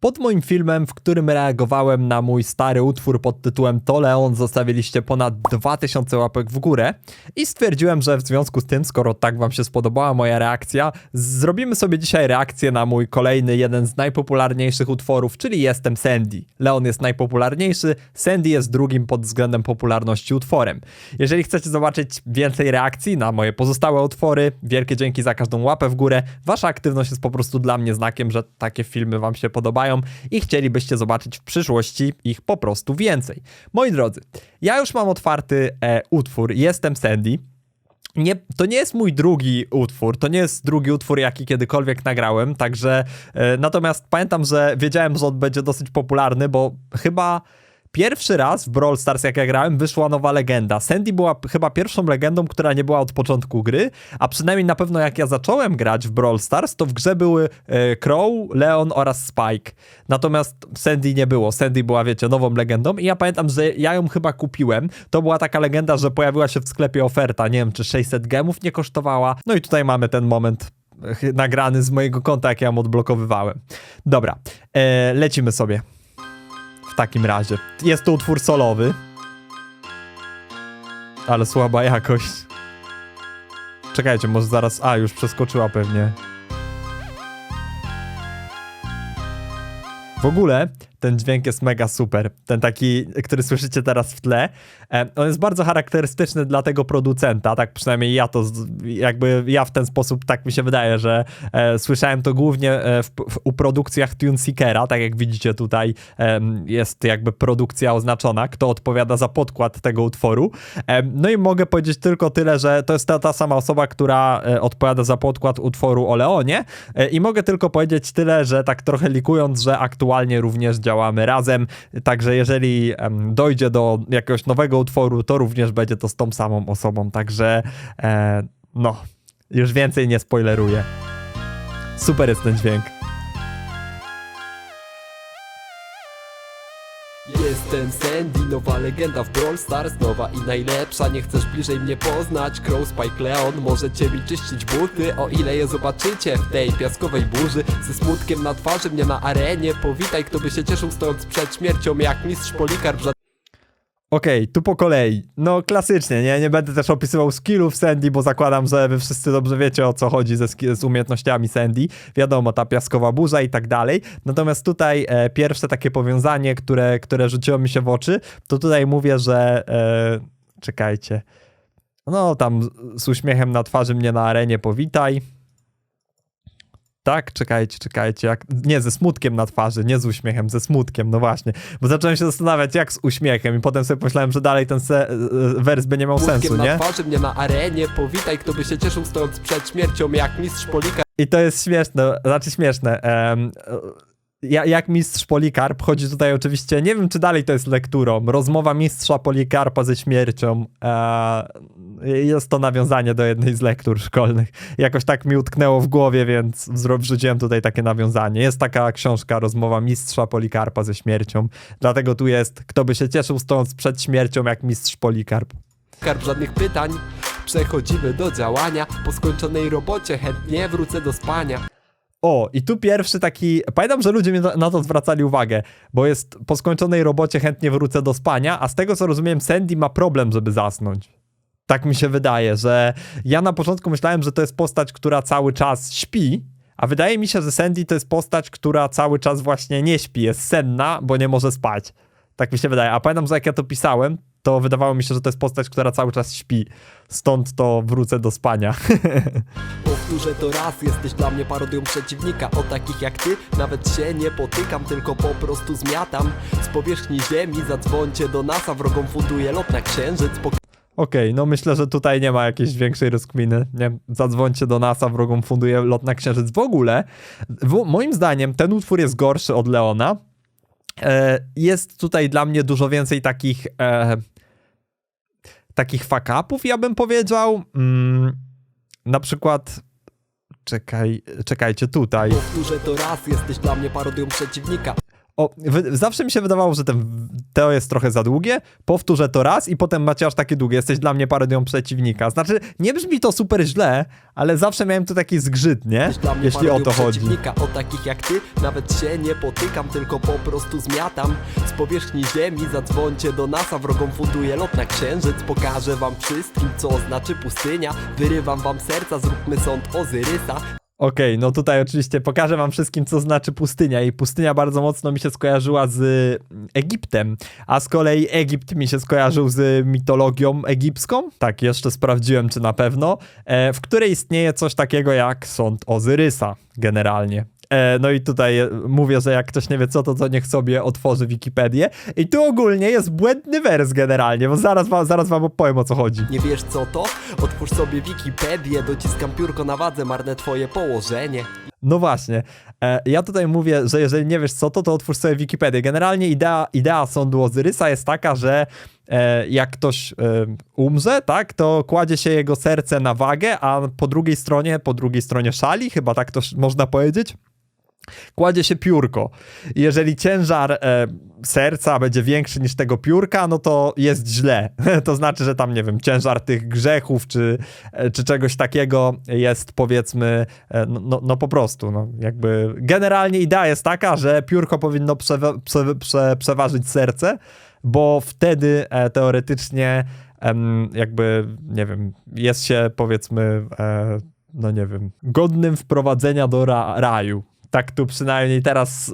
Pod moim filmem, w którym reagowałem na mój stary utwór pod tytułem To Leon, zostawiliście ponad 2000 łapek w górę i stwierdziłem, że w związku z tym, skoro tak wam się spodobała moja reakcja, zrobimy sobie dzisiaj reakcję na mój kolejny, jeden z najpopularniejszych utworów, czyli Jestem Sandy. Leon jest najpopularniejszy, Sandy jest drugim pod względem popularności utworem. Jeżeli chcecie zobaczyć więcej reakcji na moje pozostałe utwory, wielkie dzięki za każdą łapę w górę. Wasza aktywność jest po prostu dla mnie znakiem, że takie filmy wam się podobają i chcielibyście zobaczyć w przyszłości ich po prostu więcej. Moi drodzy, ja już mam otwarty e, utwór Jestem Sandy. Nie, to nie jest mój drugi utwór, to nie jest drugi utwór, jaki kiedykolwiek nagrałem, także e, natomiast pamiętam, że wiedziałem, że on będzie dosyć popularny, bo chyba pierwszy raz w Brawl Stars, jak ja grałem, wyszła nowa legenda. Sandy była chyba pierwszą legendą, która nie była od początku gry, a przynajmniej na pewno jak ja zacząłem grać w Brawl Stars, to w grze były e, Crow, Leon oraz Spike. Natomiast Sandy nie było. Sandy była, wiecie, nową legendą i ja pamiętam, że ja ją chyba kupiłem. To była taka legenda, że pojawiła się w sklepie oferta, nie wiem, czy 600 gemów nie kosztowała. No i tutaj mamy ten moment e, nagrany z mojego konta, jak ja ją odblokowywałem. Dobra, e, lecimy sobie. Takim razie. Jest to utwór solowy. Ale słaba jakość. Czekajcie, może zaraz... A, już przeskoczyła pewnie. W ogóle ten dźwięk jest mega super. Ten taki, który słyszycie teraz w tle. E, on jest bardzo charakterystyczny dla tego producenta, tak przynajmniej ja to, jakby ja w ten sposób, tak mi się wydaje, że e, słyszałem to głównie e, w, w, u produkcjach TuneSeekera, tak jak widzicie tutaj jest jakby produkcja oznaczona, kto odpowiada za podkład tego utworu. No i mogę powiedzieć tylko tyle, że to jest ta, ta sama osoba, która odpowiada za podkład utworu o Leonie i mogę tylko powiedzieć tyle, że tak trochę likując, że aktualnie również działamy razem, także jeżeli dojdzie do jakiegoś nowego utworu, to również będzie to z tą samą osobą, także e, no, już więcej nie spoileruję. Super jest ten dźwięk. Jestem Sandy, nowa legenda w Brawl Stars Nowa i najlepsza, nie chcesz bliżej mnie poznać. Crow, Spike, Leon, możecie mi czyścić buty. O ile je zobaczycie w tej piaskowej burzy Ze smutkiem na twarzy mnie na arenie. Powitaj, kto by się cieszył stojąc przed śmiercią Jak mistrz Polikarp, Okej, tu po kolei. No klasycznie, nie? Nie będę też opisywał skillów Sandy, bo zakładam, że wy wszyscy dobrze wiecie o co chodzi ze, z umiejętnościami Sandy. Wiadomo, ta piaskowa burza i tak dalej. Natomiast tutaj e, pierwsze takie powiązanie, które, które rzuciło mi się w oczy, to tutaj mówię, że e, czekajcie. No tam z uśmiechem na twarzy mnie na arenie powitaj. Tak, czekajcie, czekajcie. Jak... Nie, ze smutkiem na twarzy, nie z uśmiechem, ze smutkiem, no właśnie. Bo zacząłem się zastanawiać, jak z uśmiechem, i potem sobie pomyślałem, że dalej ten se... e, wers by nie miał sensu, smutkiem na nie? twarzy mnie na arenie Powitaj, kto by się cieszył stojąc przed śmiercią Jak mistrz Polikarp I to jest śmieszne, znaczy śmieszne. Em, ja, jak mistrz Polikarp, chodzi tutaj oczywiście, nie wiem czy dalej to jest lekturą, rozmowa mistrza Polikarpa ze śmiercią. E, jest to nawiązanie do jednej z lektur szkolnych. Jakoś tak mi utknęło w głowie, więc wrzuciłem tutaj takie nawiązanie. Jest taka książka, rozmowa mistrza Polikarpa ze śmiercią. Dlatego tu jest, kto by się cieszył stojąc przed śmiercią jak mistrz Polikarp. Karp, żadnych pytań Przechodzimy do działania Po skończonej robocie chętnie wrócę do spania O, i tu pierwszy taki. Pamiętam, że ludzie mi na to zwracali uwagę, bo jest po skończonej robocie chętnie wrócę do spania, a z tego co rozumiem, Sandy ma problem, żeby zasnąć. Tak mi się wydaje, że ja na początku myślałem, że to jest postać, która cały czas śpi, a wydaje mi się, że Sandy to jest postać, która cały czas właśnie nie śpi, jest senna, bo nie może spać. Tak mi się wydaje. A pamiętam, że jak ja to pisałem, to wydawało mi się, że to jest postać, która cały czas śpi. Stąd to wrócę do spania. Powtórzę to raz, jesteś dla mnie parodią przeciwnika O takich jak ty nawet się nie potykam Tylko po prostu zmiatam Z powierzchni ziemi zadzwońcie do NASA Wrogom funduje lot na księżyc Okej, no myślę, że tutaj nie ma jakiejś większej rozkminy. Nie, zadzwońcie do NASA, wrogom funduje lot na księżyc. W ogóle, w, moim zdaniem, ten utwór jest gorszy od Leona. E, jest tutaj dla mnie dużo więcej takich e, takich fuck-upów, ja bym powiedział. Mm, na przykład, czekaj, czekajcie, tutaj. Powtórzę to raz, jesteś dla mnie parodią przeciwnika O, wy, zawsze mi się wydawało, że ten, to jest trochę za długie. Powtórzę to raz i potem macie aż takie długie. Jesteś dla mnie parodią przeciwnika. Znaczy, nie brzmi to super źle, ale zawsze miałem tu taki zgrzyt, nie? Jeśli o to chodzi. o takich jak ty Nawet się nie potykam, tylko po prostu zmiatam Z powierzchni ziemi zadzwońcie do NASA Wrogom funduję lot na księżyc Pokażę wam wszystkim, co znaczy pustynia Wyrywam wam serca, zróbmy sąd Ozyrysa Okej, no tutaj oczywiście pokażę wam wszystkim, co znaczy pustynia. I pustynia bardzo mocno mi się skojarzyła z mm, Egiptem, a z kolei Egipt mi się skojarzył z mitologią egipską. Tak, jeszcze sprawdziłem, czy na pewno, e, w której istnieje coś takiego jak sąd Ozyrysa, generalnie. E, no i tutaj e, mówię, że jak ktoś nie wie co to, to niech sobie otworzy Wikipedię. I tu ogólnie jest błędny wers generalnie, bo zaraz wam, zaraz wam opowiem o co chodzi. Nie wiesz co to? Otwórz sobie Wikipedię Dociskam piórko na wadze, marne twoje położenie No właśnie. E, ja tutaj mówię, że jeżeli nie wiesz co to, to otwórz sobie Wikipedię. Generalnie idea, idea sądu Ozyrysa jest taka, że jak ktoś umrze, tak, to kładzie się jego serce na wagę, a po drugiej stronie, po drugiej stronie szali, chyba tak to można powiedzieć, kładzie się piórko. Jeżeli ciężar e, serca będzie większy niż tego piórka, no to jest źle. to znaczy, że tam, nie wiem, ciężar tych grzechów czy, e, czy czegoś takiego jest, powiedzmy, e, no, no, no po prostu, no jakby generalnie idea jest taka, że piórko powinno przewa- prze, prze, przeważyć serce, bo wtedy e, teoretycznie jakby, nie wiem, jest się, powiedzmy, no nie wiem, godnym wprowadzenia do ra raju. Tak tu przynajmniej teraz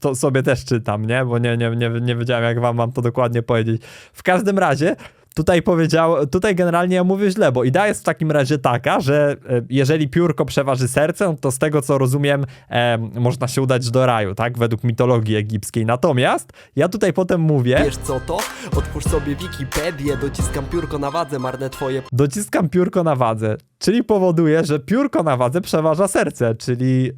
to sobie też czytam, nie? Bo nie, nie, nie, nie wiedziałem, jak wam mam to dokładnie powiedzieć. W każdym razie, tutaj powiedział, tutaj generalnie ja mówię źle, bo idea jest w takim razie taka, że e, jeżeli piórko przeważy serce, to z tego co rozumiem, e, można się udać do raju, tak? Według mitologii egipskiej. Natomiast ja tutaj potem mówię, Wiesz co to? Otwórz sobie Wikipedię Dociskam piórko na wadze, marne twoje dociskam piórko na wadze, czyli powoduje, że piórko na wadze przeważa serce, czyli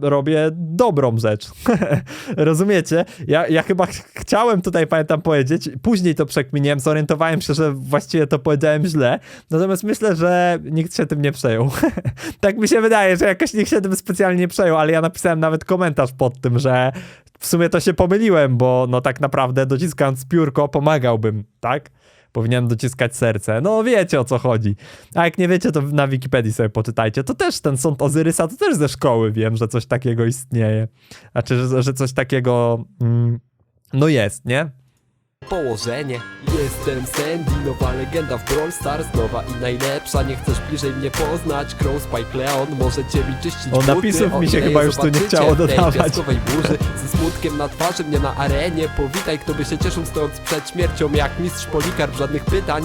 e, robię dobrą rzecz. Rozumiecie? Ja, ja chyba ch chciałem tutaj, pamiętam, powiedzieć, później to przekminiłem, zorientowałem się, że właściwie to powiedziałem źle, natomiast myślę, że nikt się tym nie przejął. tak mi się wydaje, że jakoś nikt się tym specjalnie nie przejął, ale ja napisałem nawet komentarz pod tym, że w sumie to się pomyliłem, bo no tak naprawdę dociskając piórko pomagałbym, tak? Powinienem dociskać serce. No wiecie o co chodzi. A jak nie wiecie, to na Wikipedii sobie poczytajcie. To też ten sąd Ozyrysa, to też ze szkoły wiem, że coś takiego istnieje. Znaczy, że, że coś takiego mm, no jest, nie? Położenie. Jestem Sandy, nowa legenda w Brawl Stars Nowa i najlepsza, nie chcesz bliżej mnie poznać Crow, Spike, Leon, możecie mi czyścić O, buty. napisów mi się ile chyba już tu nie zobaczycie chciało w tej dodawać. piaskowej burzy Ze smutkiem na twarzy mnie na arenie. Powitaj, kto by się cieszył stojąc przed śmiercią. Jak mistrz Polikar, żadnych pytań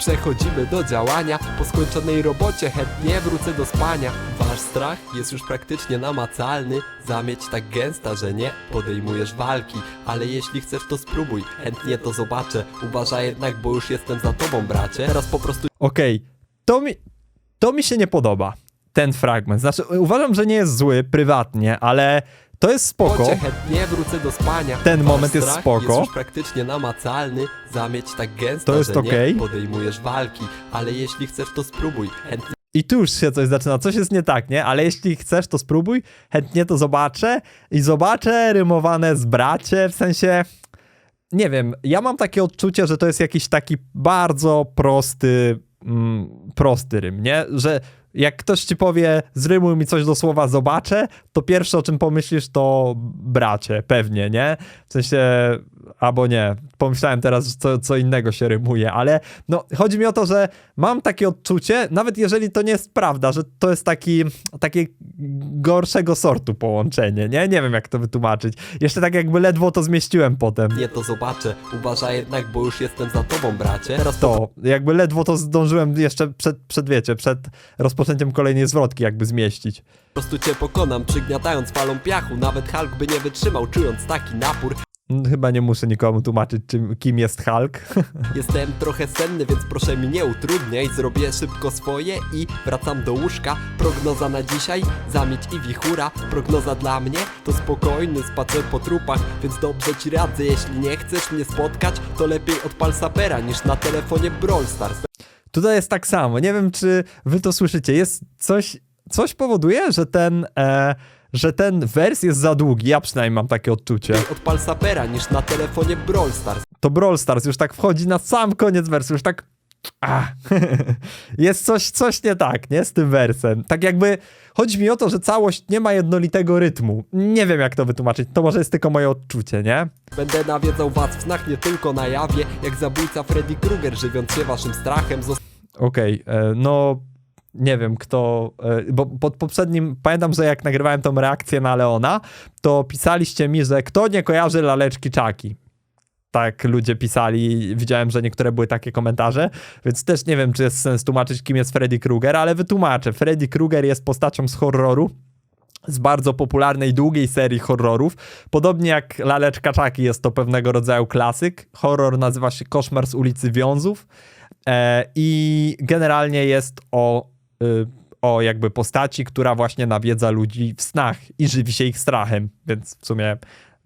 Przechodzimy do działania. Po skończonej robocie chętnie wrócę do spania. Wasz strach jest już praktycznie namacalny. Zamieć tak gęsta, że nie podejmujesz walki. Ale jeśli chcesz to spróbuj, chętnie to zobaczę. Uważaj jednak, bo już jestem za tobą bracie. Teraz po prostu Okej, to, mi, to mi się nie podoba. Ten fragment. Znaczy, uważam, że nie jest zły prywatnie, ale to jest spoko. Chętnie wrócę do spania. Ten Wasz moment jest strach spoko. Jest już praktycznie namacalny. Zamieć tak gęsta, To jest że okej. nie podejmujesz walki. Ale jeśli chcesz to spróbuj. Chętnie I tu już się coś zaczyna, coś jest nie tak, nie? Ale jeśli chcesz, to spróbuj, chętnie to zobaczę i zobaczę rymowane z bracie, w sensie, nie wiem, ja mam takie odczucie, że to jest jakiś taki bardzo prosty, mm, prosty rym, nie? Że jak ktoś ci powie, zrymuj mi coś do słowa zobaczę, to pierwsze o czym pomyślisz to bracie, pewnie, nie? W sensie, albo nie. Pomyślałem teraz, że co, co innego się rymuje, ale no, chodzi mi o to, że mam takie odczucie, nawet jeżeli to nie jest prawda, że to jest taki, takie gorszego sortu połączenie, nie? Nie wiem, jak to wytłumaczyć. Jeszcze tak jakby ledwo to zmieściłem potem. to zobaczę. Uważaj jednak, bo już jestem za tobą bracie. Teraz po To, jakby ledwo to zdążyłem jeszcze przed, przed wiecie, przed rozpoczęciem kolejnej zwrotki jakby zmieścić. prostu cię pokonam, przygniatając falą piachu. Nawet Hulk by nie wytrzymał, czując taki napór. Chyba nie muszę nikomu tłumaczyć, czym, kim jest Hulk. Jestem trochę senny, więc proszę mi nie utrudniaj Zrobię szybko swoje i wracam do łóżka Prognoza na dzisiaj, zamieć i wichura Prognoza dla mnie to spokojny spacer po trupach Więc dobrze ci radzę, jeśli nie chcesz mnie spotkać To lepiej odpal sapera niż na telefonie Brawl Stars Tutaj jest tak samo. Nie wiem, czy wy to słyszycie. Jest coś, coś powoduje, że ten, e, że ten wers jest za długi. Ja przynajmniej mam takie odczucie. Odpal sapera niż na telefonie Brawl Stars. To Brawl Stars już tak wchodzi na sam koniec wersu, już tak. A, jest coś, coś nie tak, nie? Z tym wersem. Tak jakby chodzi mi o to, że całość nie ma jednolitego rytmu. Nie wiem, jak to wytłumaczyć. To może jest tylko moje odczucie, nie? Będę nawiedzał was w snach, nie tylko na jawie Jak zabójca Freddy Krueger, żywiąc się waszym strachem Okej, e, no nie wiem kto, e, bo pod poprzednim, pamiętam, że jak nagrywałem tą reakcję na Leona, to pisaliście mi, że kto nie kojarzy laleczki Czaki. Tak ludzie pisali, widziałem, że niektóre były takie komentarze, więc też nie wiem, czy jest sens tłumaczyć, kim jest Freddy Krueger, ale wytłumaczę. Freddy Krueger jest postacią z horroru, z bardzo popularnej, długiej serii horrorów. Podobnie jak Laleczka Czaki jest to pewnego rodzaju klasyk. Horror nazywa się Koszmar z ulicy Wiązów e, i generalnie jest o, o jakby postaci, która właśnie nawiedza ludzi w snach i żywi się ich strachem, więc w sumie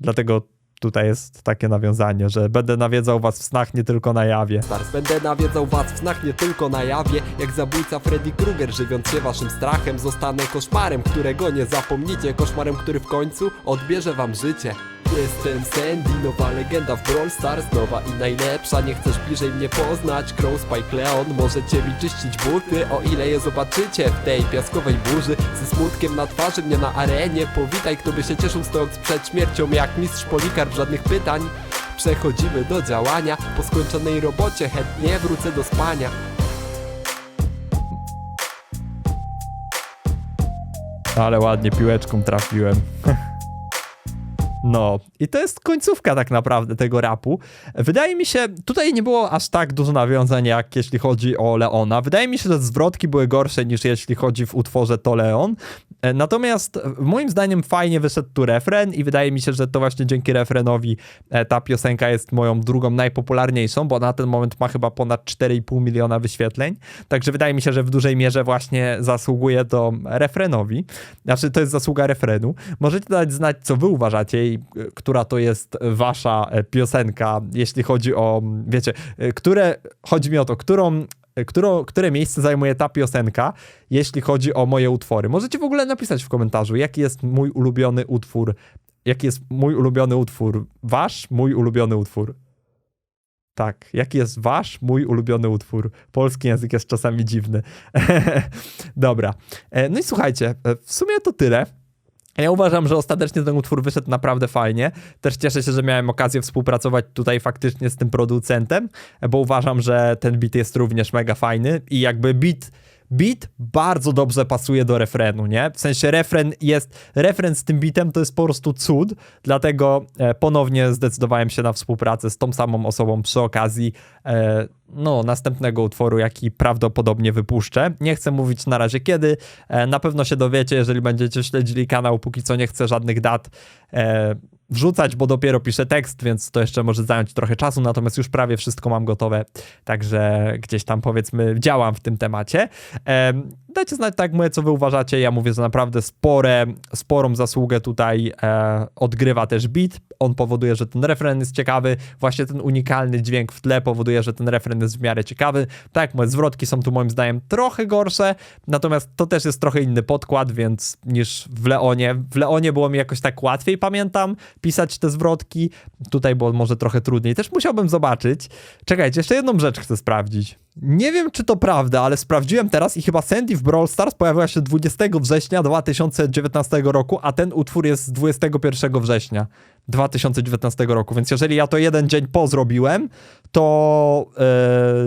dlatego tutaj jest takie nawiązanie, że będę nawiedzał was w snach, nie tylko na jawie. Stars Będę nawiedzał was w snach, nie tylko na jawie. Jak zabójca Freddy Krueger, żywiąc się waszym strachem Zostanę koszmarem, którego nie zapomnicie. Koszmarem, który w końcu odbierze wam życie Jestem Sandy, nowa legenda w Brawl Stars Nowa i najlepsza, nie chcesz bliżej mnie poznać Crow, Spike, Leon, możecie mi czyścić buty O ile je zobaczycie w tej piaskowej burzy. Ze smutkiem na twarzy mnie na arenie. Powitaj, kto by się cieszył stojąc przed śmiercią. Jak mistrz Polikarp, żadnych pytań. Przechodzimy do działania. Po skończonej robocie chętnie wrócę do spania. Ale ładnie piłeczką trafiłem. No, i to jest końcówka tak naprawdę tego rapu. Wydaje mi się, tutaj nie było aż tak dużo nawiązań, jak jeśli chodzi o Leona. Wydaje mi się, że zwrotki były gorsze niż jeśli chodzi w utworze To Leon. E, Natomiast moim zdaniem fajnie wyszedł tu refren i wydaje mi się, że to właśnie dzięki refrenowi e, ta piosenka jest moją drugą najpopularniejszą, bo na ten moment ma chyba ponad 4,5 miliona wyświetleń. Także wydaje mi się, że w dużej mierze właśnie zasługuje to refrenowi. Znaczy, to jest zasługa refrenu. Możecie dać znać, co wy uważacie i e, która to jest wasza piosenka, jeśli chodzi o, wiecie, które, chodzi mi o to, którą e, którą, które miejsce zajmuje ta piosenka, jeśli chodzi o moje utwory. Możecie w ogóle napisać w komentarzu, jaki jest mój ulubiony utwór. Jaki jest mój ulubiony utwór? Wasz, mój ulubiony utwór. Tak, jaki jest wasz, mój ulubiony utwór? Polski język jest czasami dziwny. Dobra. E, No i słuchajcie, e, w sumie to tyle. Ja uważam, że ostatecznie ten utwór wyszedł naprawdę fajnie. Też cieszę się, że miałem okazję współpracować tutaj faktycznie z tym producentem, bo uważam, że ten beat jest również mega fajny i jakby beat beat bardzo dobrze pasuje do refrenu, nie? W sensie refren jest, refren z tym beatem to jest po prostu cud, dlatego e, ponownie zdecydowałem się na współpracę z tą samą osobą przy okazji e, no, następnego utworu, jaki prawdopodobnie wypuszczę. Nie chcę mówić na razie kiedy, e, na pewno się dowiecie, jeżeli będziecie śledzili kanał, póki co nie chcę żadnych dat wrzucać, bo dopiero piszę tekst, więc to jeszcze może zająć trochę czasu, natomiast już prawie wszystko mam gotowe, także gdzieś tam powiedzmy działam w tym temacie. Dajcie znać tak mówię, co wy uważacie, ja mówię, że naprawdę spore, sporą zasługę tutaj e, odgrywa też beat, on powoduje, że ten refren jest ciekawy, właśnie ten unikalny dźwięk w tle powoduje, że ten refren jest w miarę ciekawy, tak moje zwrotki są tu moim zdaniem trochę gorsze, natomiast to też jest trochę inny podkład, więc niż w Leonie, w Leonie było mi jakoś tak łatwiej, pamiętam, pisać te zwrotki, tutaj było może trochę trudniej, też musiałbym zobaczyć, czekajcie, jeszcze jedną rzecz chcę sprawdzić, nie wiem, czy to prawda, ale sprawdziłem teraz i chyba Sandy w Brawl Stars pojawiła się 20 września 2019 roku, a ten utwór jest z 21 września 2019 roku, więc jeżeli ja to jeden dzień po zrobiłem, to,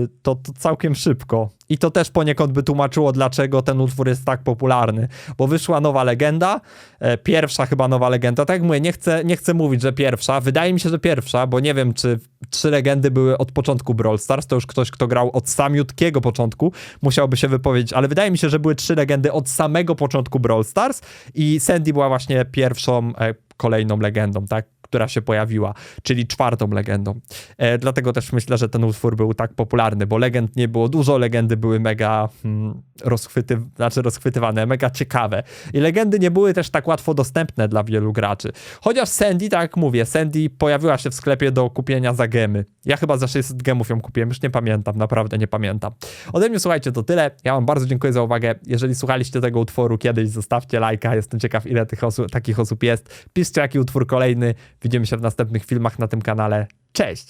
yy, to, to całkiem szybko. I to też poniekąd by tłumaczyło, dlaczego ten utwór jest tak popularny, bo wyszła nowa legenda, e, pierwsza chyba nowa legenda, tak jak mówię, nie chcę, nie chcę mówić, że pierwsza, wydaje mi się, że pierwsza, bo nie wiem, czy trzy legendy były od początku Brawl Stars, to już ktoś, kto grał od samiutkiego początku, musiałby się wypowiedzieć, ale wydaje mi się, że były trzy legendy od samego początku Brawl Stars i Sandy była właśnie pierwszą, e, kolejną legendą, tak? Która się pojawiła, czyli czwartą legendą. E, dlatego też myślę, że ten utwór był tak popularny, bo legend nie było dużo, legendy były mega hmm, rozchwyty, znaczy rozchwytywane, mega ciekawe. I legendy nie były też tak łatwo dostępne dla wielu graczy. Chociaż Sandy, tak jak mówię, Sandy pojawiła się w sklepie do kupienia za gemy. Ja chyba za 600 gemów ją kupiłem, już nie pamiętam, naprawdę nie pamiętam. Ode mnie słuchajcie, to tyle. Ja wam bardzo dziękuję za uwagę. Jeżeli słuchaliście tego utworu kiedyś, zostawcie lajka. Jestem ciekaw, ile tych osób, takich osób jest. Piszcie, jaki utwór kolejny. Widzimy się w następnych filmach na tym kanale. Cześć!